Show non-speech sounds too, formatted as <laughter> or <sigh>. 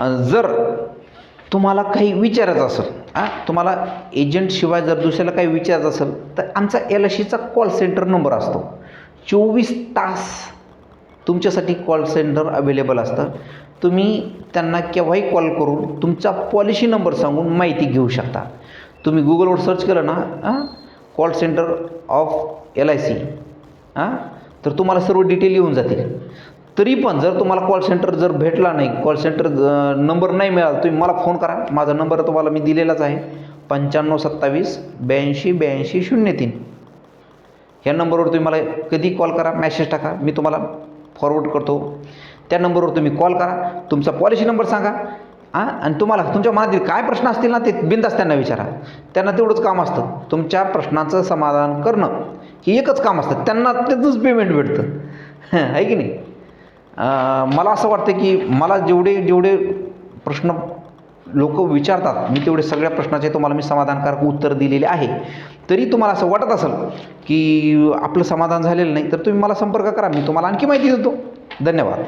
जर तुम्हाला काही विचारायचं असेल हां तुम्हाला एजंटशिवाय जर दुसऱ्याला काही विचारायचं असेल तर आमचा एल आय सीचा कॉल सेंटर नंबर असतो. चोवीस तास तुमच्यासाठी कॉल सेंटर अवेलेबल असतं. तुम्ही त्यांना केव्हाही कॉल करून तुमचा पॉलिसी नंबर सांगून माहिती घेऊ शकता. तुम्ही गुगलवर सर्च केलं ना हां call centre of L I C हां तर तुम्हाला सर्व डिटेल येऊन जातील. तरी पण जर तुम्हाला कॉल सेंटर जर भेटला नाही कॉल सेंटर नंबर नाही मिळाला तुम्ही मला फोन करा. माझा नंबर तुम्हाला मी दिलेलाच आहे. पंच्याण्णव सत्तावीस ब्याऐंशी ब्याऐंशी शून्य तीन. ह्या नंबरवर तुम्ही मला कधी कॉल करा मॅसेज टाका. मी तुम्हाला फॉरवर्ड करतो. त्या नंबरवर तुम्ही कॉल करा. तुमचा पॉलिसी नंबर सांगा. हां आणि तुम्हाला तुमच्या मनातील काय प्रश्न असतील ना ते बिंदास त्यांना विचारा. त्यांना तेवढंच काम असतं. तुमच्या प्रश्नाचं समाधान करणं हे एकच काम असतं. त्यांना त्याचंच पेमेंट भेटतं. <laughs> आहे की नाही? मला असं वाटतं की मला जेवढे जेवढे प्रश्न लोक विचारतात मी तेवढे सगळ्या प्रश्नाचे तुम्हाला मी समाधानकारक उत्तर दिलेले आहे. तरी तुम्हाला असं वाटत असेल की आपलं समाधान झालेलं नाही तर तुम्ही मला संपर्क करा मी तुम्हाला आणखी माहिती देतो. धन्यवाद.